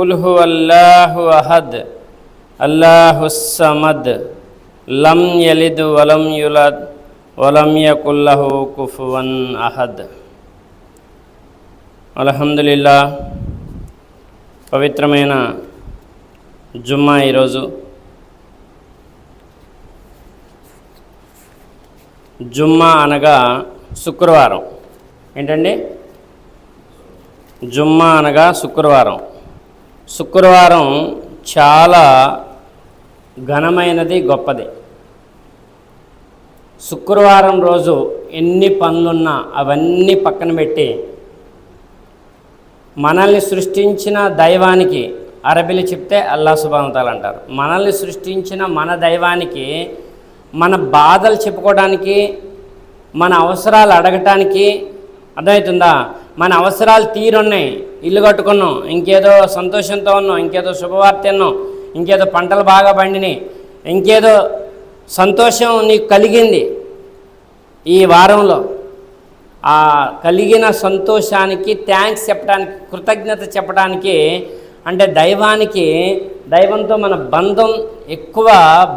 కుల్ హు అల్లాహు అహద్ అల్లాహు సమద్ లం యలిద్ వలం యులద్ వలం యకుల్లహు కుఫువన్ అహద్ అల్హమ్దులిల్లా పవిత్రమైన జుమ్మా ఈరోజు జుమ్మా అనగా శుక్రవారం ఏంటండి జుమ్మా అనగా శుక్రవారం శుక్రవారం చాలా ఘనమైనది గొప్పది. శుక్రవారం రోజు ఎన్ని పనులున్నా అవన్నీ పక్కన పెట్టి మనల్ని సృష్టించిన దైవానికి అరబిలు చెప్తే అల్లా సుబాంతాలు అంటారు. మనల్ని సృష్టించిన మన దైవానికి మన బాధలు చెప్పుకోవడానికి మన అవసరాలు అడగటానికి అర్థమవుతుందా? మన అవసరాలు తీరున్నాయి. ఇల్లు కట్టుకున్నాం. ఇంకేదో సంతోషంతో ఉన్నాం. ఇంకేదో శుభవార్త ఉన్నాం ఇంకేదో పంటలు బాగా పండినాయి. ఇంకేదో సంతోషం నీకు కలిగింది ఈ వారంలో. ఆ కలిగిన సంతోషానికి థ్యాంక్స్ చెప్పడానికి కృతజ్ఞత చెప్పడానికి అంటే దైవానికి దైవంతో మన బంధం ఎక్కువ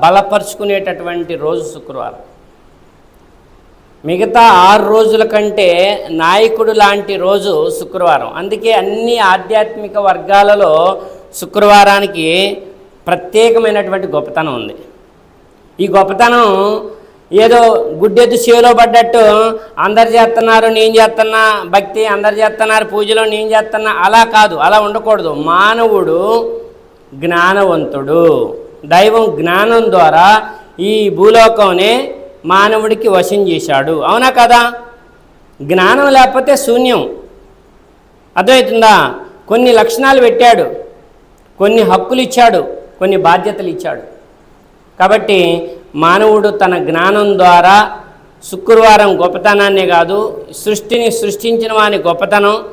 బలపరుచుకునేటటువంటి రోజు శుక్రవారం. మిగతా ఆరు రోజుల కంటే నాయకుడు లాంటి రోజు శుక్రవారం. అందుకే అన్ని ఆధ్యాత్మిక వర్గాలలో శుక్రవారానికి ప్రత్యేకమైనటువంటి గొప్పతనం ఉంది. ఈ గొప్పతనం ఏదో గుడ్డెద్దు చేలో పడ్డట్టు అందరు చేస్తున్నారు నేను చేస్తున్నా భక్తి అందరు చేస్తున్నారు పూజలో నేను చేస్తున్నా అలా కాదు అలా ఉండకూడదు. మానవుడు జ్ఞానవంతుడు. దైవం జ్ఞానం ద్వారా ఈ భూలోకంనే మానవుడికి వశం చేశాడు. అవునా కదా? జ్ఞానం లేకపోతే శూన్యం. అర్థమవుతుందా? కొన్ని లక్షణాలు పెట్టాడు. కొన్ని హక్కులు ఇచ్చాడు. కొన్ని బాధ్యతలు ఇచ్చాడు. కాబట్టి మానవుడు తన జ్ఞానం ద్వారా శుక్రవారం గొప్పతనాన్నే కాదు సృష్టిని సృష్టించిన వాని గొప్పతనం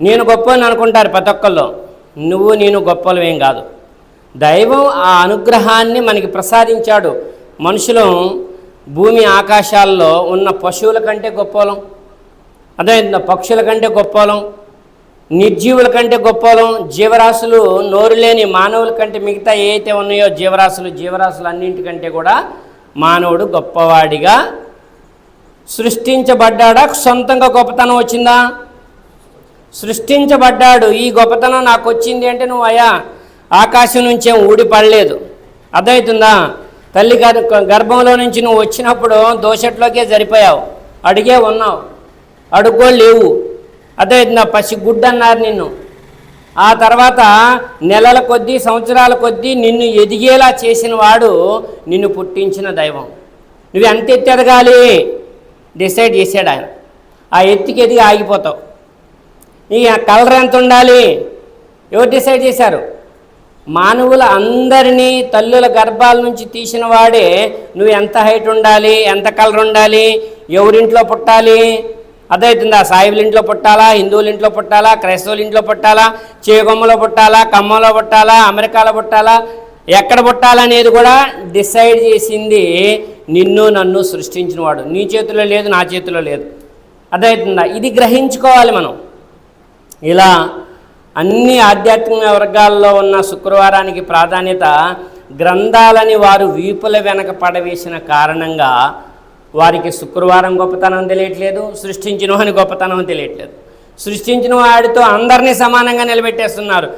నేను గొప్ప అని అనుకుంటారు ప్రతి ఒక్కళ్ళు. నువ్వు నేను గొప్పలు ఏం కాదు. దైవం ఆ అనుగ్రహాన్ని మనకి ప్రసాదించాడు. మనుషులు భూమి ఆకాశాల్లో ఉన్న పశువుల కంటే గొప్పలం అర్థమైందా పక్షుల కంటే గొప్పలం నిర్జీవుల కంటే గొప్పలం జీవరాశులు నోరు లేని మానవుల కంటే మిగతా ఏవైతే ఉన్నాయో జీవరాశులు జీవరాశులు అన్నింటికంటే కూడా మానవుడు గొప్పవాడిగా సృష్టించబడ్డాడా? సొంతంగా గొప్పతనం వచ్చిందా? సృష్టించబడ్డాడు. ఈ గొప్పతనం నాకు వచ్చింది అంటే నువ్వు అయా ఆకాశం నుంచేం ఊడిపడలేదు. అర్థమవుతుందా తల్లి గర్భంలో నుంచి నువ్వు వచ్చినప్పుడు దోషట్లోకే సరిపోయావు అడిగే ఉన్నావు. అడుగో లేవు. అర్థమవుతుందా పసి గుడ్డ అన్నారు నిన్ను. ఆ తర్వాత నెలల కొద్దీ సంవత్సరాల కొద్దీ నిన్ను ఎదిగేలా చేసిన వాడు నిన్ను పుట్టించిన దైవం. నువ్వు ఎంత ఎత్తి ఎదగాలి? డిసైడ్ చేశాడు ఆయన. ఆ ఎత్తికి ఎదిగి ఆగిపోతావు. నీ కలర్ ఎంత ఉండాలి? ఎవరు డిసైడ్ చేశారు? మానవుల అందరినీ తల్లుల గర్భాల నుంచి తీసిన వాడే నువ్వు ఎంత హైట్ ఉండాలి ఎంత కలర్ ఉండాలి ఎవరింట్లో పుట్టాలి? అదైతుందా సాయిబుల ఇంట్లో పుట్టాలా హిందువుల ఇంట్లో పుట్టాలా క్రైస్తవుల ఇంట్లో పుట్టాలా చేగొమ్మలో పుట్టాలా ఖమ్మంలో పుట్టాలా అమెరికాలో పుట్టాలా? ఎక్కడ పుట్టాలనేది కూడా డిసైడ్ చేసింది నిన్ను నన్ను సృష్టించినవాడు నీ చేతిలో లేదు నా చేతిలో లేదు. అదైతుందా ఇది గ్రహించుకోవాలి మనం. ఇలా అన్ని ఆధ్యాత్మిక వర్గాల్లో ఉన్న శుక్రవారానికి ప్రాధాన్యత గ్రంథాలని వారు వీపుల వెనక పడవేసిన కారణంగా వారికి శుక్రవారం గొప్పతనం తెలియట్లేదు సృష్టించిన అని గొప్పతనం తెలియట్లేదు. సృష్టించిన వాడితో అందరినీ సమానంగా నిలబెట్టేస్తున్నారు.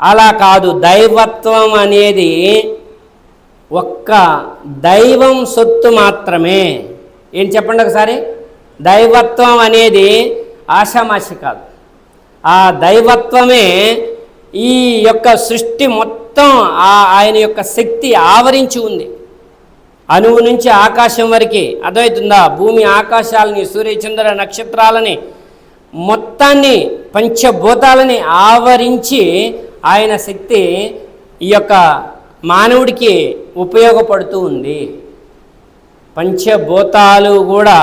అలా కాదు దైవత్వం అనేది ఒక్క దైవం సొత్తు మాత్రమే. ఏం చెప్పండి ఒకసారి? దైవత్వం అనేది ఆషామాషి కాదు. ఆ దైవత్వమే ఈ యొక్క సృష్టి మొత్తం ఆ ఆయన యొక్క శక్తి ఆవరించి ఉంది. అణువు నుంచి ఆకాశం వరకు. అర్థమవుతుందా? భూమి ఆకాశాలని సూర్యచంద్ర నక్షత్రాలని మొత్తాన్ని పంచభూతాలని ఆవరించి ఆయన శక్తి ఈ యొక్క మానవుడికి ఉపయోగపడుతూ ఉంది. పంచభూతాలు కూడా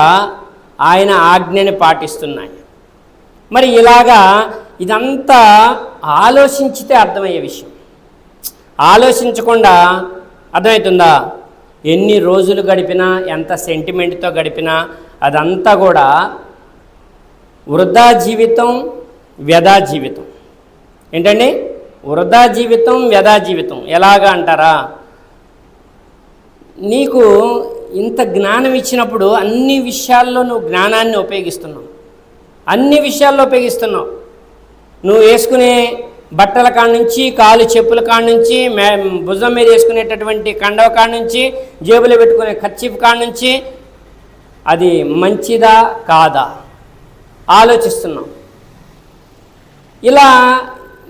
ఆయన ఆజ్ఞని పాటిస్తున్నాయి. మరి ఇలాగా ఇదంతా ఆలోచించితే అర్థమయ్యే విషయం. ఆలోచించకుండా అర్థమవుతుందా? ఎన్ని రోజులు గడిపినా ఎంత సెంటిమెంట్తో గడిపినా అదంతా కూడా వృధా జీవితం వ్యధా జీవితం. ఏంటండి? వృధా జీవితం వ్యధా జీవితం. ఎలాగా అంటారా? నీకు ఇంత జ్ఞానం ఇచ్చినప్పుడు అన్ని విషయాల్లో నువ్వు జ్ఞానాన్ని ఉపయోగిస్తున్నావు. అన్ని విషయాల్లో ఉపయోగిస్తున్నావు నువ్వు వేసుకునే బట్టల కాడ నుంచి కాలు చెప్పుల కాడ నుంచి మే భుజం మీద వేసుకునేటటువంటి కండవ కాడ నుంచి జేబులో పెట్టుకునే ఖర్చీఫ్ కాడ నుంచి అది మంచిదా కాదా? ఆలోచిస్తున్నాం ఇలా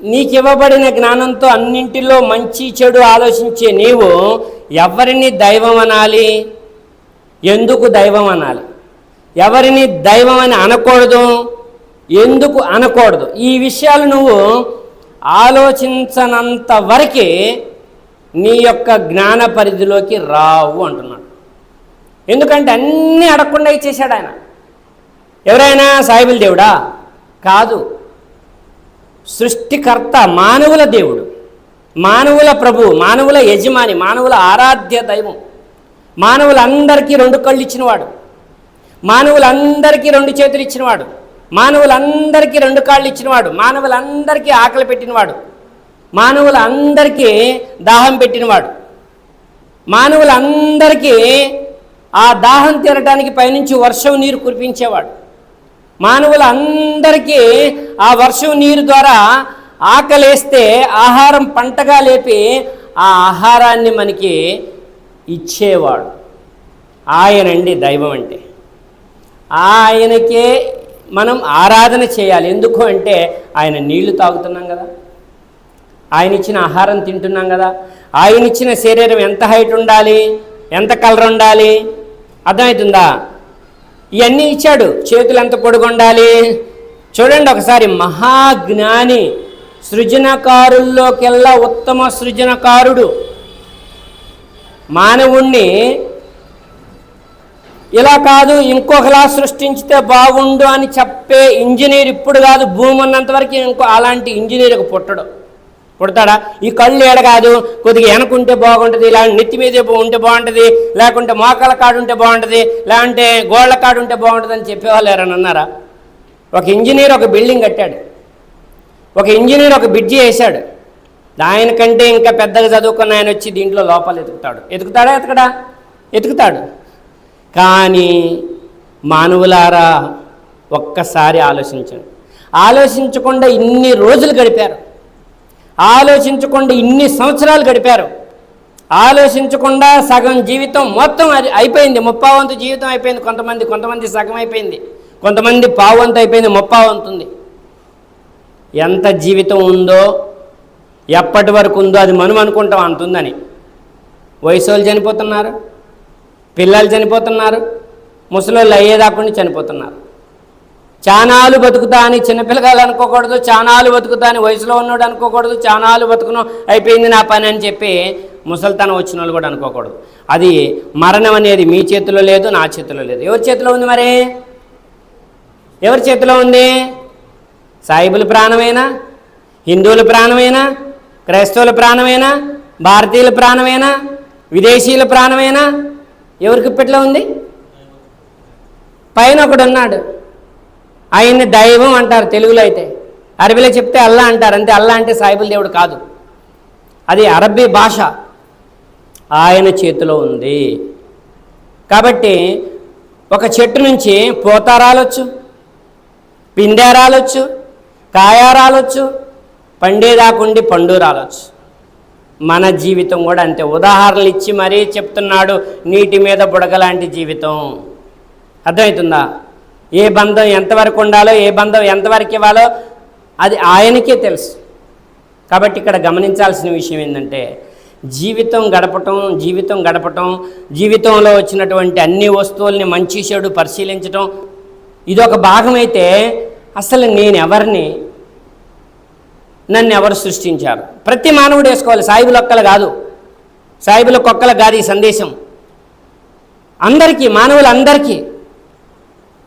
నీకు ఇవ్వబడిన జ్ఞానంతో అన్నింటిలో మంచి చెడు ఆలోచించే నీవు ఎవరిని దైవం అనాలి ఎందుకు దైవం అనాలి ఎవరిని దైవం అని అనకూడదు. ఎందుకు అనకూడదు? ఈ విషయాలు నువ్వు ఆలోచించనంత వరకే నీ యొక్క జ్ఞాన పరిధిలోకి రావు అంటున్నాడు. ఎందుకంటే అన్నీ అడగకుండా ఇచ్చేశాడు ఆయన. ఎవరైనా సాయిబుల్ దేవుడా? కాదు. సృష్టికర్త మానవుల దేవుడు మానవుల ప్రభు మానవుల యజమాని మానవుల ఆరాధ్య దైవం మానవులందరికీ రెండు కళ్ళు ఇచ్చినవాడు. మానవులందరికీ రెండు చేతులు ఇచ్చినవాడు. మానవులందరికీ రెండు కాళ్ళు ఇచ్చినవాడు. మానవులందరికీ ఆకలి పెట్టినవాడు. మానవులందరికీ దాహం పెట్టినవాడు. మానవులందరికీ ఆ దాహం తీరటానికి పైనుంచి వర్షం నీరు కురిపించేవాడు. మానవులందరికీ ఆ వర్షం నీరు ద్వారా ఆకలేస్తే ఆహారం పంటగా లేపి ఆ ఆహారాన్ని మనకి ఇచ్చేవాడు. ఆయనండి దైవం అంటే ఆయనకే మనం ఆరాధన చేయాలి. ఎందుకు అంటే ఆయన నీళ్ళు తాగుతున్నాం కదా. ఆయన ఇచ్చిన ఆహారం తింటున్నాం కదా. ఆయన ఇచ్చిన శరీరం ఎంత హైట్ ఉండాలి? ఎంత కలర్ ఉండాలి? అర్థమవుతుందా? ఇవన్నీ ఇచ్చాడు. చేతులు ఎంత పొడుగుండాలి చూడండి ఒకసారి మహాజ్ఞాని సృజనకారుల్లోకెల్లా ఉత్తమ సృజనకారుడు. మానవుణ్ణి ఇలా కాదు ఇంకొకలా సృష్టించితే బాగుండు అని చెప్పే ఇంజనీర్ ఇప్పుడు కాదు భూమి ఉన్నంత వరకు ఇంకో అలాంటి ఇంజనీర్ పుట్టడు. పుడతాడా? ఈ కళ్ళు ఏడ కాదు కొద్దిగా వెనకుంటే బాగుంటుంది ఇలా నెత్తి మీద ఉంటే బాగుంటుంది లేకుంటే మోకాల కాడు ఉంటే బాగుంటుంది లేకుంటే గోళ్ళ కాడు ఉంటే బాగుంటుంది అని చెప్పేవాళ్ళు ఎవరైనా అన్నారా ఒక ఇంజనీర్ ఒక బిల్డింగ్ కట్టాడు. ఒక ఇంజనీర్ ఒక బ్రిడ్జి వేశాడు. ఆయన కంటే ఇంకా పెద్దగా చదువుకున్న ఆయన వచ్చి దీంట్లో లోపాలు ఎతుకుతాడు. ఎతుకుతాడా? ఎతకడా? ఎతుకుతాడు. కానీ మానవులారా ఒక్కసారి ఆలోచించండి. ఆలోచించకుండా ఇన్ని రోజులు గడిపారు. ఆలోచించకుండా ఇన్ని సంవత్సరాలు గడిపారు. ఆలోచించకుండా సగం జీవితం మొత్తం అది అయిపోయింది. ముప్పావంతు జీవితం అయిపోయింది. కొంతమంది కొంతమంది సగం అయిపోయింది. కొంతమంది పావంతు అయిపోయింది. ముప్పావంతుంది ఎంత జీవితం ఉందో ఎప్పటి వరకు ఉందో అది మనం అనుకుంటాం అంత ఉందని వయసు వాళ్ళు చనిపోతున్నారు. పిల్లలు చనిపోతున్నారు ముసలోళ్ళు అయ్యేదాకుండా చనిపోతున్నారు. చానాలు బతుకుతా అని చిన్నపిల్లగాలు అనుకోకూడదు చానాలు బతుకుతా అని వయసులో ఉన్నాడు అనుకోకూడదు చానాలు బతుకును అయిపోయింది నా పని అని చెప్పి ముసలితనం వచ్చిన వాళ్ళు కూడా అనుకోకూడదు. అది మరణం అనేది మీ చేతిలో లేదు నా చేతిలో లేదు. ఎవరి చేతిలో ఉంది మరి? ఎవరి చేతిలో ఉంది? సాయిబుల ప్రాణమేనా? హిందువుల ప్రాణమేనా? క్రైస్తవుల ప్రాణమేనా? భారతీయుల ప్రాణమేనా? విదేశీయుల ప్రాణమేనా? ఎవరికి ఇప్పట్లో ఉంది? పైన ఒకడు ఉన్నాడు. ఆయన్ని దైవం అంటారు తెలుగులో అయితే. అరబీలో చెప్తే అల్లా అంటారు. అంతే అల్లా అంటే సాయిబుల్ దేవుడు కాదు. అది అరబీ భాష. ఆయన చేతిలో ఉంది. కాబట్టి ఒక చెట్టు నుంచి పోత రాలొచ్చు పిండే రాలొచ్చు కాయ రాలొచ్చు పండేదాకుండి పండు రాలొచ్చు. మన జీవితం కూడా అంతే. ఉదాహరణలు ఇచ్చి మరీ చెప్తున్నాడు నీటి మీద బుడగలాంటి జీవితం. అర్థమవుతుందా? ఏ బంధం ఎంతవరకు ఉండాలో ఏ బంధం ఎంతవరకు ఇవ్వాలో అది ఆయనకే తెలుసు. కాబట్టి ఇక్కడ గమనించాల్సిన విషయం ఏంటంటే జీవితం గడపటం జీవితం గడపటం జీవితంలో వచ్చినటువంటి అన్ని వస్తువుల్ని మంచి చెడు పరిశీలించటం ఇదొక భాగమైతే అసలు నేను ఎవరిని నన్ను ఎవరు సృష్టించారు? ప్రతి మానవుడు వేసుకోవాలి. సాయిబుల ఒక్కలు కాదు. సాయిబుల కొక్కల కాదు ఈ సందేశం. అందరికీ మానవులందరికీ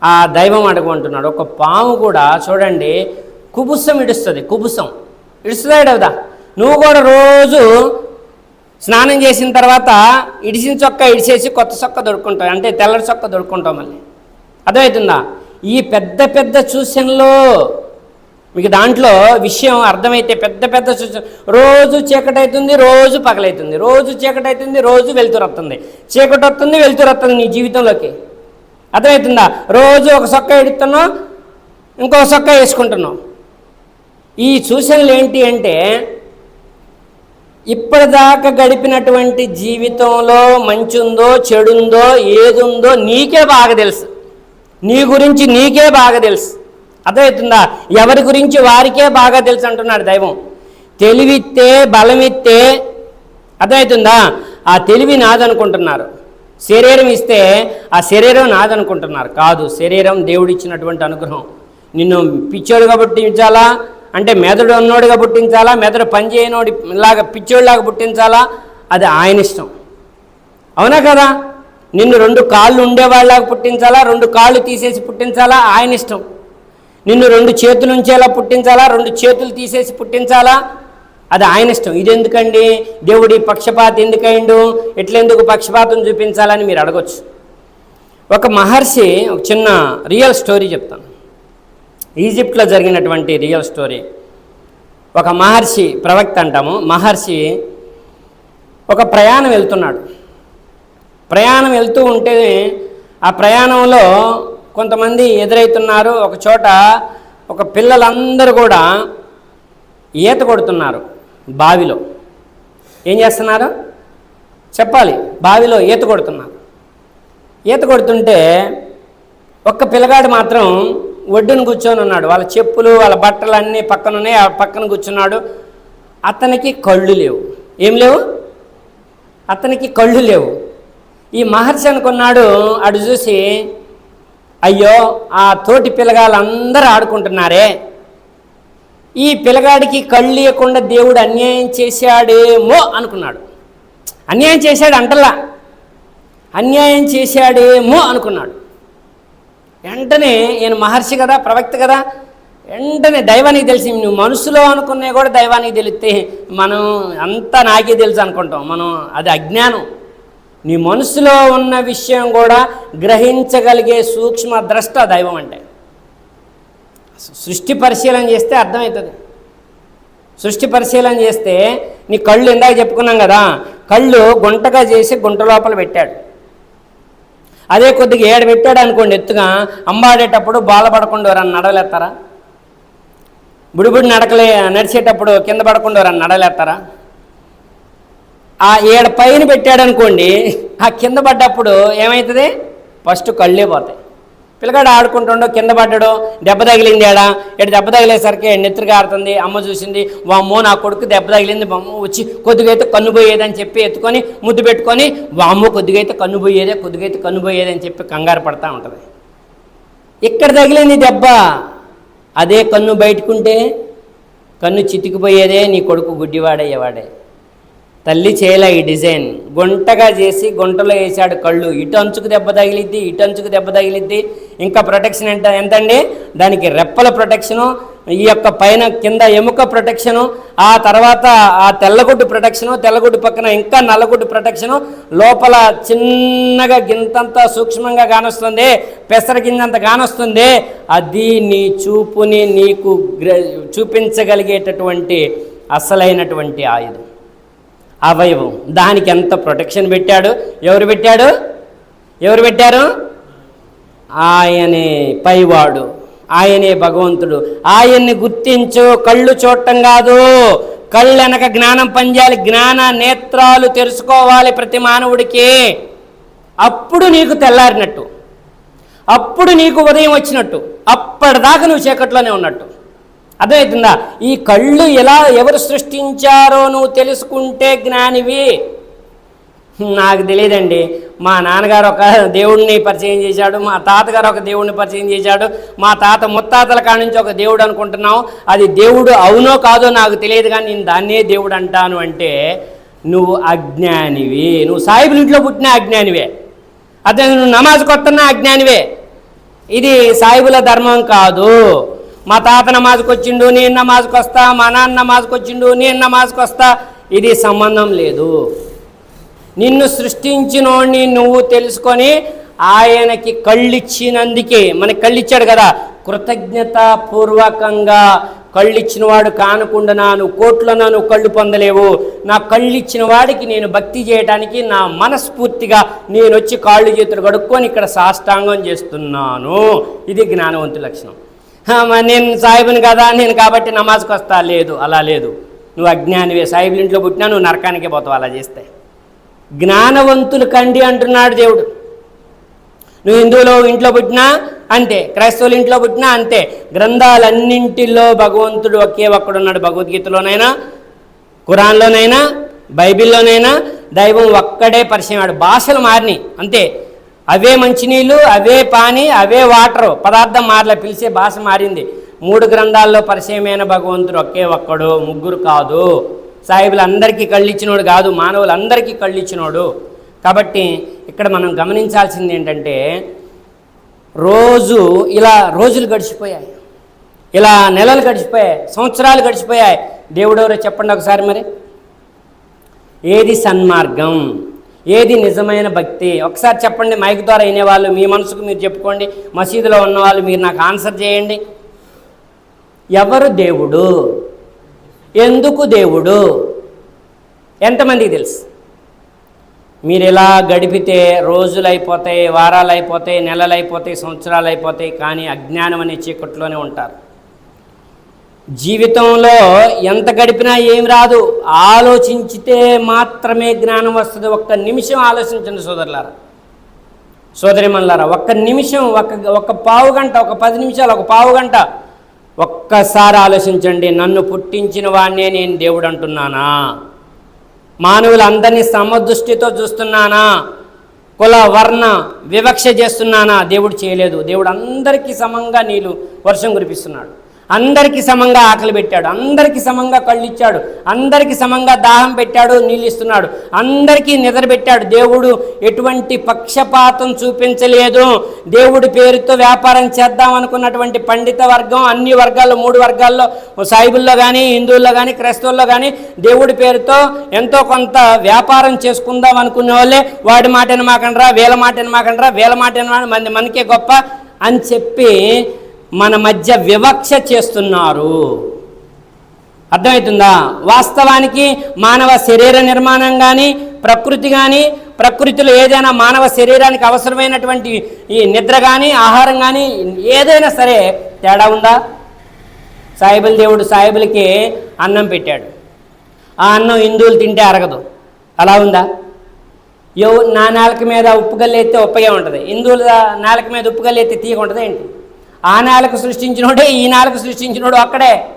ఆ దైవం అడుగుంటున్నాడు ఒక పాము కూడా చూడండి కుబుసం ఇడుస్తుంది కుబుసం. ఇడుస్తుందా ఇడవదా నువ్వు కూడా రోజు స్నానం చేసిన తర్వాత ఇడిసిన చొక్క ఇడిచేసి కొత్త చొక్క దొడుకుంటావు అంటే తెల్లటి చొక్క దొడుకుంటావు మళ్ళీ. అర్థమవుతుందా? ఈ పెద్ద పెద్ద సూచనలో మీకు దాంట్లో విషయం అర్థమైతే పెద్ద పెద్ద సూచన రోజు చీకటవుతుంది రోజు పగలవుతుంది రోజు చీకటవుతుంది రోజు వెలుతురు వస్తుంది. చీకటి వస్తుంది వెలుతురు వస్తుంది నీ జీవితంలోకి. అర్థమవుతుందా? రోజు ఒక సొక్క ఎడుతున్నావు ఇంకో సొక్క వేసుకుంటున్నావు. ఈ సూచనలు ఏంటి అంటే ఇప్పటిదాకా గడిపినటువంటి జీవితంలో మంచి ఉందో చెడుందో ఏదుందో నీకే బాగా తెలుసు. నీ గురించి నీకే బాగా తెలుసు. అర్థమవుతుందా? ఎవరి గురించి వారికే బాగా తెలుసు అంటున్నాడు దైవం. తెలివిస్తే బలమిత్తే అర్థమవుతుందా? ఆ తెలివి నాదనుకుంటున్నారు. శరీరం ఇస్తే ఆ శరీరం నాదనుకుంటున్నారు. కాదు శరీరం దేవుడిచ్చినటువంటి అనుగ్రహం. నిన్ను పిచ్చోడుగా పుట్టించాలా? అంటే మెదడు ఉన్నోడిగా పుట్టించాలా? మెదడు పనిచేయనోడి లాగా పిచ్చోడిలాగా పుట్టించాలా? అది ఆయన ఇష్టం. అవునా కదా? నిన్ను రెండు కాళ్ళు ఉండేవాళ్ళలాగా పుట్టించాలా? రెండు కాళ్ళు తీసేసి పుట్టించాలా? ఆయన ఇష్టం. నిన్ను రెండు చేతులు ఉంచేలా పుట్టించాలా? రెండు చేతులు తీసేసి పుట్టించాలా? అది ఆయన ఇష్టం. ఇది ఎందుకండి దేవుడి పక్షపాత ఎందుకైండు ఎట్లెందుకు పక్షపాతం చూపించాలని మీరు అడగచ్చు. ఒక మహర్షి ఒక చిన్న రియల్ స్టోరీ చెప్తాను. ఈజిప్ట్లో జరిగినటువంటి రియల్ స్టోరీ. ఒక మహర్షి ప్రవక్త అంటాము. మహర్షి ఒక ప్రయాణం వెళ్తున్నాడు. ప్రయాణం వెళ్తూ ఉంటే ఆ ప్రయాణంలో కొంతమంది ఎదురవుతున్నారు ఒక చోట ఒక పిల్లలందరూ కూడా ఈత కొడుతున్నారు బావిలో. ఏం చేస్తున్నారు? చెప్పాలి. బావిలో ఈత కొడుతున్నారు. ఈత కొడుతుంటే ఒక్క పిల్లగాడు మాత్రం ఒడ్డున కూర్చొని ఉన్నాడు. వాళ్ళ చెప్పులు వాళ్ళ బట్టలు అన్నీ పక్కన ఉన్నాయి ఆ పక్కన కూర్చున్నాడు. అతనికి కళ్ళు లేవు. ఏం లేవు? అతనికి కళ్ళు లేవు. ఈ మహర్షి అనుకున్నాడు అడు చూసి అయ్యో ఆ తోటి పిల్లగాళ్ళందరూ ఆడుకుంటున్నారే. ఈ పిల్లగాడికి కళ్ళు ఇవ్వకుండా దేవుడు అన్యాయం చేశాడేమో అనుకున్నాడు. అన్యాయం చేశాడు అంటలా. అన్యాయం చేశాడేమో అనుకున్నాడు. వెంటనే ఈయన మహర్షి కదా ప్రవక్త కదా వెంటనే దైవానికి తెలిసి నువ్వు మనసులో అనుకున్నా కూడా దైవానికి తెలిస్తే మనం అంతా నాకే తెలుసు అనుకుంటాం. మనం అది అజ్ఞానం. నీ మనసులో ఉన్న విషయం కూడా గ్రహించగలిగే సూక్ష్మ ద్రష్ట దైవం అంటే. సృష్టి పరిశీలన చేస్తే అర్థమవుతుంది. సృష్టి పరిశీలన చేస్తే నీ కళ్ళు ఇందాక చెప్పుకున్నాం కదా కళ్ళు గుంటగా చేసి గుంట లోపల పెట్టాడు. అదే కొద్దిగా ఏడు పెట్టాడు అనుకోండి ఎత్తుగా అంబాడేటప్పుడు బాధపడకుండా ఎవరన్నా నడలేస్తారా బుడిబుడి నడకలే నడిచేటప్పుడు కింద పడకుండా ఎవరన్నా నడలేస్తారా ఆ ఏడు పైన పెట్టాడనుకోండి ఆ కింద పడ్డప్పుడు ఏమవుతుంది ఫస్ట్ కళ్ళే పోతాయి. పిల్లగాడు ఆడుకుంటుండో కింద పడ్డాడు దెబ్బ తగిలింది ఏడా ఇటు దెబ్బ తగిలేసరికి నెత్తిరి కారుతుంది అమ్మ చూసింది వామ్మో నా కొడుకు దెబ్బ తగిలింది బొమ్మ వచ్చి కొద్దిగా అయితే కన్ను పోయేదని చెప్పి ఎత్తుకొని ముద్దు పెట్టుకొని వామ్మో కొద్దిగా అయితే కన్ను పోయేదే కొద్దిగా అయితే కన్ను పోయేది అని చెప్పి కంగారు పడతా ఉంటుంది. ఇక్కడ తగిలింది దెబ్బ అదే కన్ను బయటకుంటే కన్ను చితికిపోయేదే నీ కొడుకు గుడ్డివాడయ్యేవాడే. తల్లి చేయలే ఈ డిజైన్. గుంటగా చేసి గుంటలో వేసాడు కళ్ళు. ఇటు అంచుకు దెబ్బ తగిలిద్ది ఇటు అంచుకు దెబ్బ తగిలిద్ది. ఇంకా ప్రొటెక్షన్ ఎంత ఎంతండి? దానికి రెప్పల ప్రొటెక్షను ఈ యొక్క పైన కింద ఎముక ప్రొటెక్షను ఆ తర్వాత ఆ తెల్లగుడ్డు ప్రొటెక్షను తెల్లగుడ్డు పక్కన ఇంకా నల్లగుడ్డు ప్రొటెక్షను లోపల చిన్నగా గింతంత సూక్ష్మంగా కానొస్తుంది. పెసర గింజంత కానొస్తుంది. అది నీ చూపుని నీకు చూపించగలిగేటటువంటి అసలైనటువంటి ఆయుధం. అవయవం. దానికి ఎంత ప్రొటెక్షన్ పెట్టాడు? ఎవరు పెట్టాడు? ఎవరు పెట్టారు? ఆయనే పైవాడు. ఆయనే భగవంతుడు. ఆయన్ని గుర్తించు కళ్ళు చూడటం కాదు. కళ్ళు వెనక జ్ఞానం పనిచేయాలి జ్ఞాన నేత్రాలు తెలుసుకోవాలి ప్రతి మానవుడికి. అప్పుడు నీకు తెల్లారినట్టు. అప్పుడు నీకు ఉదయం వచ్చినట్టు. అప్పటిదాకా నువ్వు చీకట్లోనే ఉన్నట్టు. అర్థమవుతుందా? ఈ కళ్ళు ఎలా ఎవరు సృష్టించారో నువ్వు తెలుసుకుంటే జ్ఞానివి. నాకు తెలియదండి. మా నాన్నగారు ఒక దేవుడిని పరిచయం చేశాడు మా తాతగారు ఒక దేవుడిని పరిచయం చేశాడు మా తాత ముత్తాతల కాడ నుంచి ఒక దేవుడు అనుకుంటున్నావు. అది దేవుడు అవునో కాదో నాకు తెలియదు కానీ నేను దాన్నే దేవుడు అంటాను అంటే నువ్వు అజ్ఞానివి. నువ్వు సాయిబుల ఇంట్లో పుట్టిన అజ్ఞానివే. అదే నువ్వు నమాజ్ కొట్టున్న అజ్ఞానివే. ఇది సాయిబుల ధర్మం కాదు. మా తాత నమాజ్కి వచ్చిండు నేను నమాజ్కి వస్తా మా నాన్న నమాజ్కి వచ్చిండు నేను నమాజ్కి వస్తా ఇది సంబంధం లేదు. నిన్ను సృష్టించినోడిని నువ్వు తెలుసుకొని ఆయనకి కళ్ళిచ్చినందుకే మనకి కళ్ళిచ్చాడు కదా కృతజ్ఞతాపూర్వకంగా కళ్ళు వాడు కానకుండా నాను కోట్లను నువ్వు కళ్ళు పొందలేవు. నా కళ్ళు ఇచ్చిన వాడికి నేను భక్తి చేయడానికి నా మనస్ఫూర్తిగా నేను వచ్చి కాళ్ళు చేతులు కడుక్కొని ఇక్కడ సాష్టాంగం చేస్తున్నాను. ఇది జ్ఞానవంతు లక్షణం. నేను సాహిబుని కదా నేను కాబట్టి నమాజ్కి వస్తా. లేదు అలా లేదు. నువ్వు అజ్ఞానివే. సాహిబుల ఇంట్లో పుట్టినా నువ్వు నరకానికే పోతావు అలా చేస్తే. జ్ఞానవంతులు కండి అంటున్నాడు దేవుడు. నువ్వు హిందువులు ఇంట్లో పుట్టినా అంతే క్రైస్తవుల ఇంట్లో పుట్టినా అంతే. గ్రంథాలన్నింటిలో భగవంతుడు ఒకే ఒక్కడున్నాడు భగవద్గీతలోనైనా కురాన్లోనైనా బైబిల్లోనైనా. దైవం ఒక్కడే పరిచయం భాషలు మారినాయి అంతే. అవే మంచినీళ్ళు అవే పాని అవే వాటరు. పదార్థం మారలే పిలిచే భాష మారింది. మూడు గ్రంథాల్లో పరిచయమైన భగవంతుడు ఒకే ఒక్కడు ముగ్గురు కాదు. సాహిబులందరికీ కళ్ళిచ్చినోడు కాదు మానవులందరికీ కళ్ళిచ్చినోడు. కాబట్టి ఇక్కడ మనం గమనించాల్సింది ఏంటంటే రోజు ఇలా రోజులు గడిచిపోయాయి. ఇలా నెలలు గడిచిపోయాయి సంవత్సరాలు గడిచిపోయాయి. దేవుడెవరో చెప్పండి ఒకసారి మరి? ఏది సన్మార్గం? ఏది నిజమైన భక్తి? ఒకసారి చెప్పండి మైక్ ద్వారా వినేవాళ్ళు మీ మనసుకు మీరు చెప్పుకోండి మసీదులో ఉన్నవాళ్ళు మీరు నాకు ఆన్సర్ చేయండి. ఎవరు దేవుడు? ఎందుకు దేవుడు? ఎంతమందికి తెలుసు? మీరు ఇలా గడిపితే రోజులు అయిపోతాయి వారాలు అయిపోతాయి నెలలు అయిపోతాయి సంవత్సరాలు అయిపోతాయి కానీ అజ్ఞానం అనే చీకట్లోనే ఉంటారు. జీవితంలో ఎంత గడిపినా ఏం రాదు. ఆలోచించితే మాత్రమే జ్ఞానం వస్తుంది. ఒక్క నిమిషం ఆలోచించండి సోదరులారా. సోదరిమల్లారా ఒక్క నిమిషం ఒక ఒక పావు గంట ఒక పది నిమిషాలు ఒక పావు గంట ఒక్కసారి ఆలోచించండి. నన్ను పుట్టించిన వాడినే నేను దేవుడు అంటున్నానా మానవులందరినీ సమదృష్టితో చూస్తున్నానా? కుల వర్ణ వివక్ష చేస్తున్నానా? దేవుడు చేయలేదు. దేవుడు అందరికీ సమంగా నీళ్ళు వర్షం కురిపిస్తున్నాడు. అందరికీ సమంగా ఆకలి పెట్టాడు. అందరికీ సమంగా కళ్ళు ఇచ్చాడు అందరికీ సమంగా దాహం పెట్టాడు నీళ్ళు ఇస్తున్నాడు అందరికీ నిద్ర పెట్టాడు. దేవుడు ఎటువంటి పక్షపాతం చూపించలేదు. దేవుడి పేరుతో వ్యాపారం చేద్దాం అనుకున్నటువంటి పండిత వర్గం అన్ని వర్గాల్లో మూడు వర్గాల్లో సాయిబుల్లో కానీ హిందువుల్లో కానీ క్రైస్తవుల్లో కానీ దేవుడి పేరుతో ఎంతో కొంత వ్యాపారం చేసుకుందాం అనుకునే వాళ్ళే వాడి మాటను మాకండ్రా వేల మాటను మాకండ్రా వేల మాటను మంది మనకే గొప్ప అని చెప్పి మన మధ్య వివక్ష చేస్తున్నారు. అర్థమవుతుందా? వాస్తవానికి మానవ శరీర నిర్మాణం కానీ ప్రకృతి కానీ ప్రకృతిలో ఏదైనా మానవ శరీరానికి అవసరమైనటువంటి ఈ నిద్ర కానీ ఆహారం కానీ ఏదైనా సరే తేడా ఉందా? సాయిబుల దేవుడు సాయిబులకి అన్నం పెట్టాడు. ఆ అన్నం హిందువులు తింటే అరగదు. అలా ఉందా? యో నా నాలుక మీద ఉప్పుగల్లు ఎత్తే ఉప్పగా ఉంటుంది. హిందువుల నాలుక మీద ఉప్పుగల్లు ఎత్తే తీయగా ఉంటుంది ఏంటి? ఆ నాలుక సృష్టించినోడే ఈ నాలుక సృష్టించినోడు అక్కడే.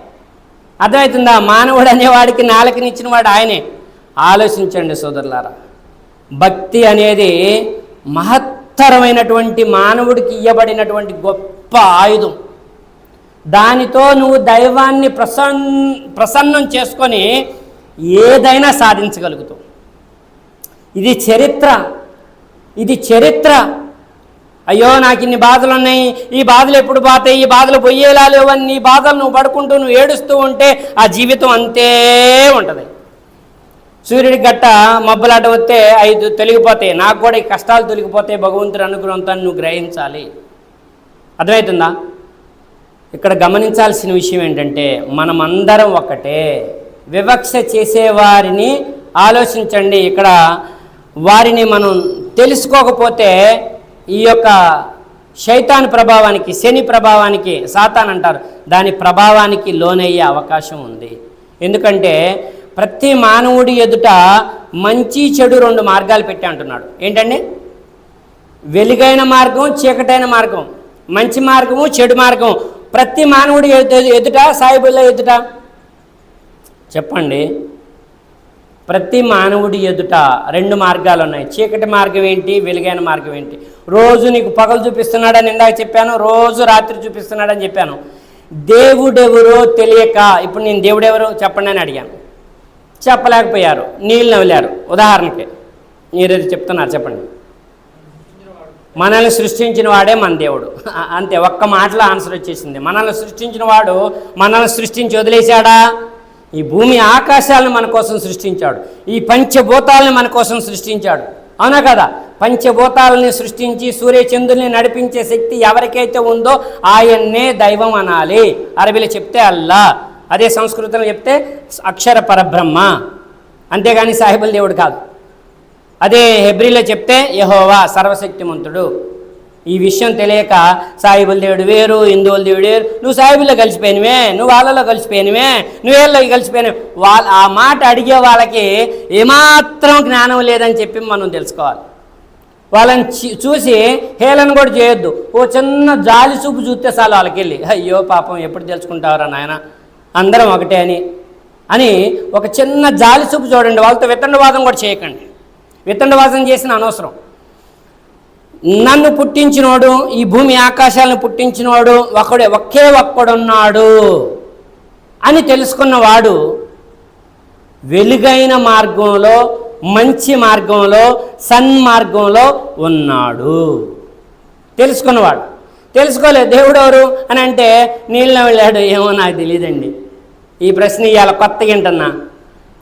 అర్థమవుతుందా? మానవుడు అనేవాడికి నాలుకనిచ్చిన వాడు ఆయనే. ఆలోచించండి సోదరులారా. భక్తి అనేది మహత్తరమైనటువంటి మానవుడికి ఇవ్వబడినటువంటి గొప్ప ఆయుధం. దానితో నువ్వు దైవాన్ని ప్రసన్ ప్రసన్నం చేసుకొని ఏదైనా సాధించగలుగుతావు. ఇది చరిత్ర. ఇది చరిత్ర. అయ్యో నాకు ఇన్ని బాధలు ఉన్నాయి. ఈ బాధలు ఎప్పుడు పోతాయి? ఈ బాధలు పోయేలా లేవని ఈ బాధలు నువ్వు పడుకుంటూ నువ్వు ఏడుస్తూ ఉంటే ఆ జీవితం అంతే ఉంటుంది. సూర్యుడి గట్ట మబ్బులాట వస్తే ఐదు తొలగిపోతాయి. నాకు కూడా ఈ కష్టాలు తొలగిపోతాయి. భగవంతుడి అనుగ్రహంతో నువ్వు గ్రహించాలి. అర్థమవుతుందా? ఇక్కడ గమనించాల్సిన విషయం ఏంటంటే మనమందరం ఒకటే. వివక్ష చేసేవారిని ఆలోచించండి. ఇక్కడ వారిని మనం తెలుసుకోకపోతే ఈ యొక్క శైతాన్ ప్రభావానికి శని ప్రభావానికి సాతాన్ అంటారు. దాని ప్రభావానికి లోనయ్యే అవకాశం ఉంది. ఎందుకంటే ప్రతి మానవుడి ఎదుట మంచి చెడు రెండు మార్గాలు పెట్టి అంటున్నాడు. ఏంటండి? వెలుగైన మార్గం చీకటైన మార్గం. మంచి మార్గము చెడు మార్గం. ప్రతి మానవుడి ఎదు- ఎదుట సాయిబుల్లా ఎదుట? చెప్పండి. ప్రతి మానవుడి ఎదుట రెండు మార్గాలు ఉన్నాయి చీకటి మార్గం ఏంటి? వెలుగైన మార్గం ఏంటి? రోజు నీకు పగలు చూపిస్తున్నాడని ఇందాక చెప్పాను రోజు రాత్రి చూపిస్తున్నాడని చెప్పాను. దేవుడెవరో తెలియక ఇప్పుడు నేను దేవుడెవరో చెప్పండి అని అడిగాను. చెప్పలేకపోయారు నీళ్ళు నవ్వులారు ఉదాహరణకి మీరు చెప్తున్నారు చెప్పండి. మనల్ని సృష్టించిన వాడే మన దేవుడు. అంతే ఒక్క మాటలో ఆన్సర్ వచ్చేసింది. మనల్ని సృష్టించిన వాడు మనల్ని సృష్టించి వదిలేశాడా? ఈ భూమి ఆకాశాలను మన కోసం సృష్టించాడు. ఈ పంచభూతాలను మన కోసం సృష్టించాడు. అవునా కదా? పంచభూతాలని సృష్టించి సూర్యచంద్రుల్ని నడిపించే శక్తి ఎవరికైతే ఉందో ఆయన్నే దైవం అనాలి. అరబిలో చెప్తే అల్లా. అదే సంస్కృతంలో చెప్తే అక్షర పరబ్రహ్మ. అంతేగాని సాహిబుల్ దేవుడు కాదు. అదే హెబ్రిలో చెప్తే యహోవా సర్వశక్తిమంతుడు. ఈ విషయం తెలియక సాయిబుల దేవుడు వేరు హిందువుల దేవుడు వేరు. నువ్వు సాయిబుల్లో కలిసిపోయినవే నువ్వు వాళ్ళలో కలిసిపోయినవే నువ్వు కలిసిపోయినవి. వాళ్ళ ఆ మాట అడిగే వాళ్ళకి ఏమాత్రం జ్ఞానం లేదని చెప్పి మనం తెలుసుకోవాలి. వాళ్ళని చూసి హేళన కూడా చేయొద్దు. ఓ చిన్న జాలి చూపు చూస్తే చాలు వాళ్ళకి వెళ్ళి అయ్యో పాపం ఎప్పుడు తెలుసుకుంటారా నాయన? అందరం ఒకటే అని. అని ఒక చిన్న జాలి చూపు చూడండి. వాళ్ళతో వితండవాదం కూడా చేయకండి. వితండవాదం చేసిన అనవసరం. నన్ను పుట్టించినోడు ఈ భూమి ఆకాశాలను పుట్టించినవాడు ఒకడే ఒకే ఒక్కడున్నాడు అని తెలుసుకున్నవాడు వెలుగైన మార్గంలో మంచి మార్గంలో సన్మార్గంలో ఉన్నాడు. తెలుసుకున్నవాడు. తెలుసుకోలేదు దేవుడు ఎవరు అని అంటే నీళ్ళ వెళ్ళాడు. ఏమో నాకు తెలియదండి ఈ ప్రశ్న ఇవాళ కొత్తగా వింటున్నా.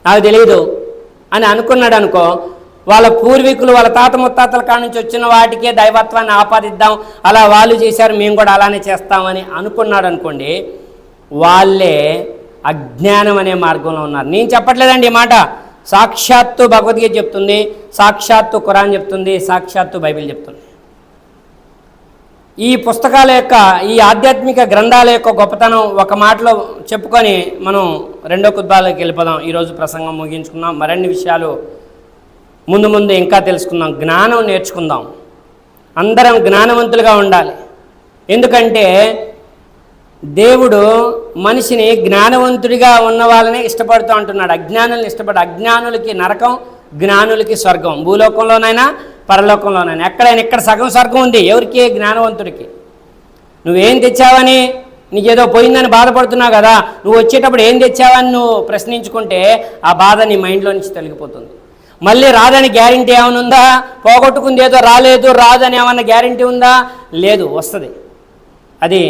నాకు తెలియదు అని అనుకున్నాడు అనుకో వాళ్ళ పూర్వీకులు వాళ్ళ తాత ముత్తాతల కాడ నుంచి వచ్చిన వాటికే దైవత్వాన్ని ఆపాదిద్దాం. అలా వాళ్ళు చేశారు మేము కూడా అలానే చేస్తామని అనుకున్నాడు అనుకోండి వాళ్ళే అజ్ఞానం అనే మార్గంలో ఉన్నారు. నేను చెప్పట్లేదండి ఈ మాట. సాక్షాత్తు భగవద్గీత చెప్తుంది సాక్షాత్తు ఖురాన్ చెప్తుంది సాక్షాత్తు బైబిల్ చెప్తుంది. ఈ పుస్తకాల యొక్క ఈ ఆధ్యాత్మిక గ్రంథాల యొక్క గొప్పతనం ఒక మాటలో చెప్పుకొని మనం రెండో కుద్బాలోకి వెళ్ళిపోదాం. ఈరోజు ప్రసంగం ముగించుకున్నాం మరిన్ని విషయాలు ముందు ముందు ఇంకా తెలుసుకుందాం. జ్ఞానం నేర్చుకుందాం. అందరం జ్ఞానవంతులుగా ఉండాలి. ఎందుకంటే దేవుడు మనిషిని జ్ఞానవంతుడిగా ఉన్న వాళ్ళనే ఇష్టపడుతూ అంటున్నాడు. అజ్ఞానుల్ని ఇష్టపడు అజ్ఞానులకి నరకం జ్ఞానులకి స్వర్గం. భూలోకంలోనైనా పరలోకంలోనైనా. ఎక్కడైనా ఇక్కడ సగం స్వర్గం ఉంది. ఎవరికి? జ్ఞానవంతుడికి. నువ్వేం తెచ్చావని నీకేదో పోయిందని బాధపడుతున్నావు కదా. నువ్వు వచ్చేటప్పుడు ఏం తెచ్చావని నువ్వు ప్రశ్నించుకుంటే ఆ బాధ నీ మైండ్లో నుంచి తొలగిపోతుంది. మళ్ళీ రాదని గ్యారంటీ ఏమైనా ఉందా? పోగొట్టుకుంది ఏదో రాలేదు రాదని ఏమన్నా గ్యారంటీ ఉందా? లేదు వస్తుంది. అది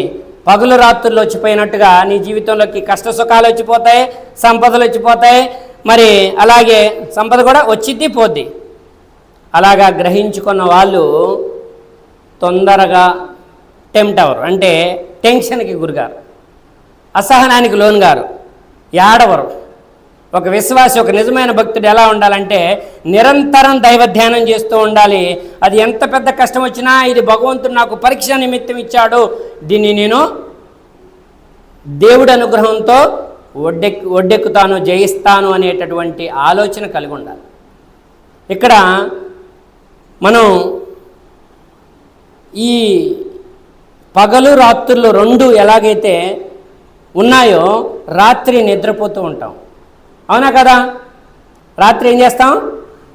పగులు రాత్రులు వచ్చిపోయినట్టుగా నీ జీవితంలోకి కష్ట సుఖాలు వచ్చిపోతాయి సంపదలు వచ్చిపోతాయి. మరి అలాగే సంపద కూడా వచ్చిద్ది పోద్ది. అలాగా గ్రహించుకున్న వాళ్ళు తొందరగా టెంప్ట్ అవరు అంటే టెన్షన్కి గురిగారు. అసహనానికి లోనుగారు. ఏడవరు. ఒక విశ్వాసి ఒక నిజమైన భక్తుడు ఎలా ఉండాలంటే నిరంతరం దైవ ధ్యానం చేస్తూ ఉండాలి. అది ఎంత పెద్ద కష్టం వచ్చినా ఇది భగవంతుడు నాకు పరీక్ష నిమిత్తం ఇచ్చాడు. దీన్ని నేను దేవుడి అనుగ్రహంతో ఒడ్డెక్ ఒడ్డెక్కుతాను జయిస్తాను అనేటటువంటి ఆలోచన కలిగి ఉండాలి. ఇక్కడ మనం ఈ పగలు రాత్రులు రెండు ఎలాగైతే ఉన్నాయో రాత్రి నిద్రపోతూ ఉంటాం. అవునా కదా? రాత్రి ఏం చేస్తాం?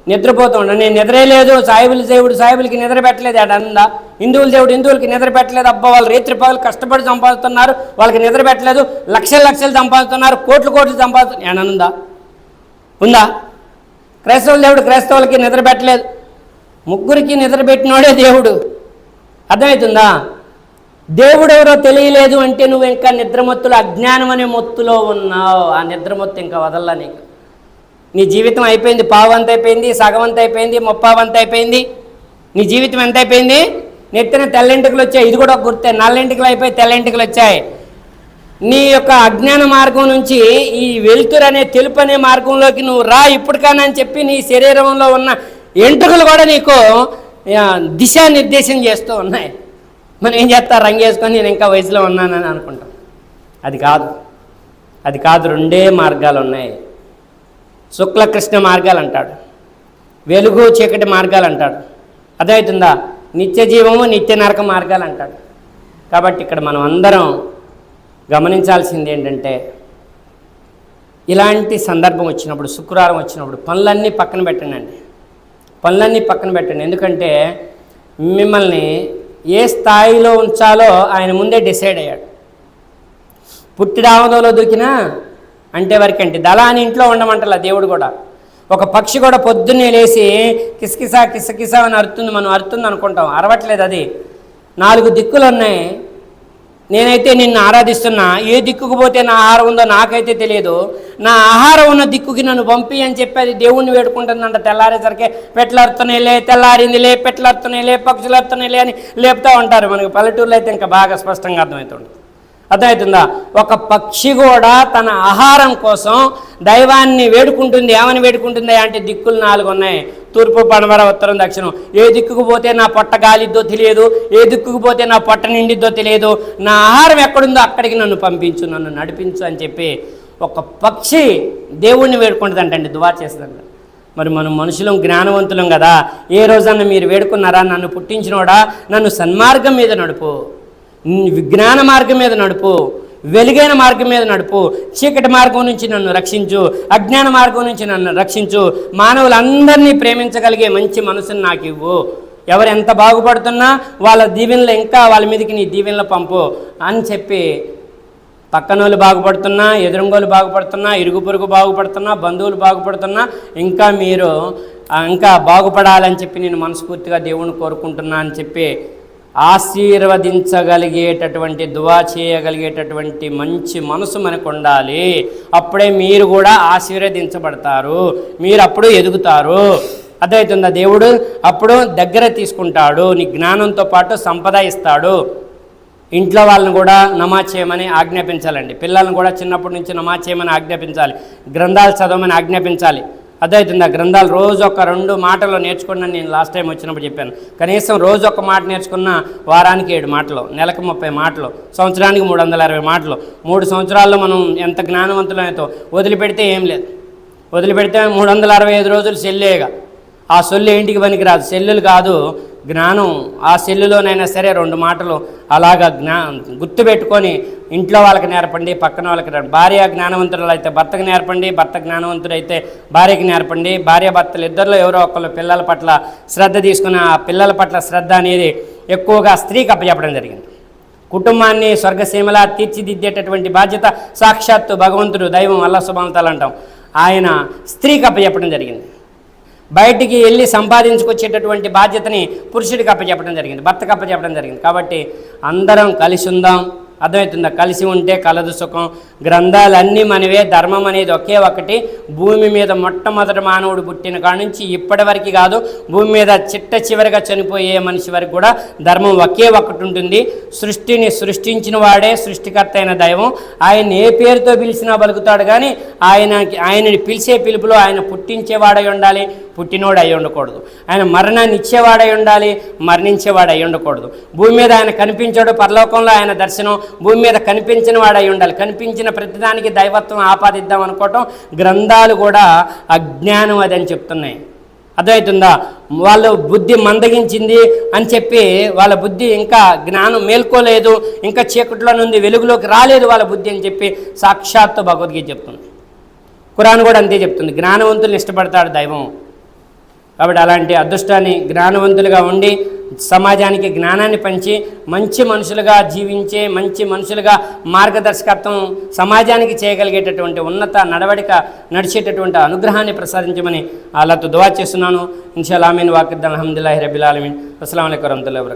నిద్రపోతూ నేను నిద్రే లేదు సాయిబుల దేవుడు సాయిబులకి నిద్ర పెట్టలేదు అడందా హిందువుల దేవుడు హిందువులకి నిద్ర పెట్టలేదు. అబ్బా వాళ్ళు రేత్రి పగలు కష్టపడి సంపాదిస్తున్నారు. వాళ్ళకి నిద్ర పెట్టలేదు. లక్షలు లక్షలు సంపాదిస్తున్నారు. కోట్లు కోట్లు సంపాదిస్తున్నారు అనందా ఉందా? క్రైస్తవుల దేవుడు క్రైస్తవులకి నిద్ర పెట్టలేదు. ముగ్గురికి నిద్ర పెట్టినోడే దేవుడు. అర్థమవుతుందా? దేవుడెవరో తెలియలేదు అంటే నువ్వు ఇంకా నిద్రమత్తులో అజ్ఞానం అనే మొత్తులో ఉన్నావు. ఆ నిద్రమొత్తు ఇంకా వదల్లా నీకు. నీ జీవితం అయిపోయింది పావంత అయిపోయింది సగవంత అయిపోయింది ముప్పావంత అయిపోయింది. నీ జీవితం ఎంత అయిపోయింది? నెత్తిన తెల్లింటికలు వచ్చాయి. ఇది కూడా ఒక గుర్తే నల్లింటికలు అయిపోయి తెల్లింటికలు వచ్చాయి. నీ యొక్క అజ్ఞాన మార్గం నుంచి ఈ వెలుతురు అనే తెలుపు అనే మార్గంలోకి నువ్వు రా ఇప్పటికానని చెప్పి నీ శరీరంలో ఉన్న ఎంట్రుకలు కూడా నీకు దిశానిర్దేశం చేస్తూ ఉన్నాయి. మనం ఏం చేస్తా రంగేసుకొని నేను ఇంకా వయసులో ఉన్నానని అనుకుంటాం. అది కాదు. అది కాదు రెండే మార్గాలు ఉన్నాయి. శుక్లకృష్ణ మార్గాలు అంటాడు. వెలుగు చీకటి మార్గాలు అంటాడు. అర్థమవుతుందా? నిత్య జీవము నిత్య నరక మార్గాలు అంటాడు. కాబట్టి ఇక్కడ మనం అందరం గమనించాల్సింది ఏంటంటే ఇలాంటి సందర్భం వచ్చినప్పుడు శుక్రవారం వచ్చినప్పుడు పనులన్నీ పక్కన పెట్టండి. పనులన్నీ పక్కన పెట్టండి. ఎందుకంటే మిమ్మల్ని ఏ స్థాయిలో ఉంచాలో ఆయన ముందే డిసైడ్ అయ్యాడు. పుట్టిడావదంలో దూకినా అంటే వరకంటే? దళాని ఇంట్లో ఉండమంటలా దేవుడు కూడా. ఒక పక్షి కూడా పొద్దున్నే లేచి కిసకిసా కిసకిసా అని అరుతుంది మనం అరుతుంది అనుకుంటాం. అరవట్లేదు అది. నాలుగు దిక్కులు ఉన్నాయి నేనైతే నిన్ను ఆరాధిస్తున్నా. ఏ దిక్కుకు పోతే నా ఆహారం ఉందో నాకైతే తెలియదు. నా ఆహారం ఉన్న దిక్కుకి నన్ను పంపి అని చెప్పి అది దేవుణ్ణి వేడుకుంటుందంట. తెల్లారేసరికి పెట్లరుతున్నాయిలే తెల్లారిందిలే లే పక్షులు అరుతున్నాయిలే అని లేపుతూ ఉంటారు. మనకి పల్లెటూరులో అయితే ఇంకా బాగా స్పష్టంగా అర్థమవుతుంది. అర్థమవుతుందా? ఒక పక్షి కూడా తన ఆహారం కోసం దైవాన్ని వేడుకుంటుంది. ఏమని వేడుకుంటుంది అంటే దిక్కులు నాలుగు ఉన్నాయి. తూర్పు పడమర ఉత్తరం దక్షిణం. ఏ దిక్కుకు పోతే నా పొట్ట గాలిద్దో తెలియదు. ఏ దిక్కుకు పోతే నా పొట్ట నిండిద్దో తెలియదు. నా ఆహారం ఎక్కడుందో అక్కడికి నన్ను పంపించు నన్ను నడిపించు అని చెప్పి ఒక పక్షి దేవుణ్ణి వేడుకుంటుందంటండి దువా చేస్తుందంట. మరి మనం మనుషులం జ్ఞానవంతులం కదా. ఏ రోజన్నా మీరు వేడుకున్నారా? నన్ను పుట్టించినోడా? నన్ను సన్మార్గం మీద నడుపు. విజ్ఞాన మార్గం మీద నడుపు వెలుగైన మార్గం మీద నడుపు చీకటి మార్గం నుంచి నన్ను రక్షించు అజ్ఞాన మార్గం నుంచి నన్ను రక్షించు మానవులందరినీ ప్రేమించగలిగే మంచి మనసుని నాకు ఇవ్వు. ఎవరు ఎంత బాగుపడుతున్నా వాళ్ళ దీవెనలు ఇంకా వాళ్ళ మీదకి నీ దీవెనలు పంపు అని చెప్పి పక్కనోళ్ళు బాగుపడుతున్నా ఎదురుంగోలు బాగుపడుతున్నా ఇరుగు పొరుగు బాగుపడుతున్నా బంధువులు బాగుపడుతున్నా ఇంకా మీరు ఇంకా బాగుపడాలని చెప్పి నేను మనస్ఫూర్తిగా దేవుణ్ణి కోరుకుంటున్నా అని చెప్పి ఆశీర్వదించగలిగేటటువంటి దువా చేయగలిగేటటువంటి మంచి మనసు మనకు ఉండాలి అప్పుడే మీరు కూడా ఆశీర్వదించబడతారు. మీరు అప్పుడు ఎదుగుతారు. అర్థమవుతుందా దేవుడు? అప్పుడు దగ్గర తీసుకుంటాడు. నీ జ్ఞానంతో పాటు సంపద ఇస్తాడు. ఇంట్లో వాళ్ళని కూడా నమాజ్ చేయమని ఆజ్ఞాపించాలండి. పిల్లల్ని కూడా చిన్నప్పటి నుంచి నమాజ్ చేయమని ఆజ్ఞాపించాలి. గ్రంథాలు చదవమని ఆజ్ఞాపించాలి. అర్థమవుతుంది. ఆ గ్రంథాలు రోజు ఒక రెండు మాటలు నేర్చుకున్నాను నేను లాస్ట్ టైం వచ్చినప్పుడు చెప్పాను. కనీసం రోజు ఒక మాట నేర్చుకున్న వారానికి ఏడు మాటలు నెలకు ముప్పై మాటలు సంవత్సరానికి మూడు వందల అరవై మాటలు. మూడు సంవత్సరాల్లో మనం ఎంత జ్ఞానవంతులైతే వదిలిపెడితే ఏం లేదు. వదిలిపెడితే మూడు వందల అరవై ఐదు రోజులు సెల్లేగా. ఆ సొల్లు ఏంటికి పనికిరాదు? సెల్లులు కాదు. జ్ఞానం. ఆ సెల్లులోనైనా సరే రెండు మాటలు అలాగా జ్ఞా గుర్తుపెట్టుకొని ఇంట్లో వాళ్ళకి నేర్పండి పక్కన వాళ్ళకి నేర్పండి. భార్య జ్ఞానవంతులు అయితే భర్తకు నేర్పండి భర్త జ్ఞానవంతుడు అయితే భార్యకి నేర్పండి. భార్య భర్తలు ఇద్దరిలో ఎవరో ఒకళ్ళు పిల్లల పట్ల శ్రద్ధ తీసుకుని ఆ పిల్లల పట్ల శ్రద్ధ అనేది ఎక్కువగా స్త్రీకి అప్పచెప్పడం జరిగింది. కుటుంబాన్ని స్వర్గసీమలా తీర్చిదిద్దేటటువంటి బాధ్యత సాక్షాత్తు భగవంతుడు దైవం అల్లా సుభాంతాలు అంటాం. ఆయన స్త్రీకి అప్పచెప్పడం జరిగింది. బయటికి వెళ్ళి సంపాదించుకొచ్చేటటువంటి బాధ్యతని పురుషుడికి అప్పచెప్పడం జరిగింది భర్తకు అప్పచెప్పడం జరిగింది. కాబట్టి అందరం కలిసి ఉందాం అర్థమవుతుందా? కలిసి ఉంటే కలదు సుఖం. గ్రంథాలన్నీ మనవే ధర్మం అనేది ఒకే ఒకటి. భూమి మీద మొట్టమొదటి మానవుడు పుట్టిన కాడ నుంచి ఇప్పటి వరకు కాదు భూమి మీద చిట్ట చివరిగా చనిపోయే మనిషి వరకు కూడా ధర్మం ఒకే ఒకటి ఉంటుంది. సృష్టిని సృష్టించిన వాడే సృష్టికర్త అయిన దైవం. ఆయన ఏ పేరుతో పిలిచినా బలుకుతాడు కానీ ఆయనకి ఆయనని పిలిచే పిలుపులో ఆయన పుట్టించేవాడై ఉండాలి. పుట్టినోడు అయి ఉండకూడదు. ఆయన మరణాన్ని ఇచ్చేవాడై ఉండాలి మరణించేవాడు అయి ఉండకూడదు. భూమి మీద ఆయన కనిపించాడు పరలోకంలో ఆయన దర్శనం. భూమి మీద కనిపించిన వాడు అయి ఉండాలి. కనిపించిన ప్రతిదానికి దైవత్వం ఆపాదిద్దాం అనుకోవటం గ్రంథాలు కూడా అజ్ఞానం అది అని చెప్తున్నాయి. అర్థమవుతుందా? వాళ్ళు బుద్ధి మందగించింది అని చెప్పి వాళ్ళ బుద్ధి ఇంకా జ్ఞానం మేల్కోలేదు ఇంకా చీకట్లో నుండి వెలుగులోకి రాలేదు వాళ్ళ బుద్ధి అని చెప్పి సాక్షాత్తు భగవద్గీత చెప్తుంది. కురాన్ కూడా అంతే చెప్తుంది. జ్ఞానవంతుల్ని ఇష్టపడతాడు దైవం. కాబట్టి అలాంటి అదృష్టాన్ని జ్ఞానవంతులుగా ఉండి సమాజానికి జ్ఞానాన్ని పంచి మంచి మనుషులుగా జీవించే మంచి మనుషులుగా మార్గదర్శకత్వం సమాజానికి చేయగలిగేటటువంటి ఉన్నత నడవడిక నడిచేటటువంటి అనుగ్రహాన్ని ప్రసాదించమని అలాతో దువా చేస్తున్నాను. ఇన్షాల్ ఆమెన్. వాకిద్దాన్ అహమ్మదుల్లాహి రబిల్ ఆలమీన్. అస్సలం అయికం వరహమతుల్లాహి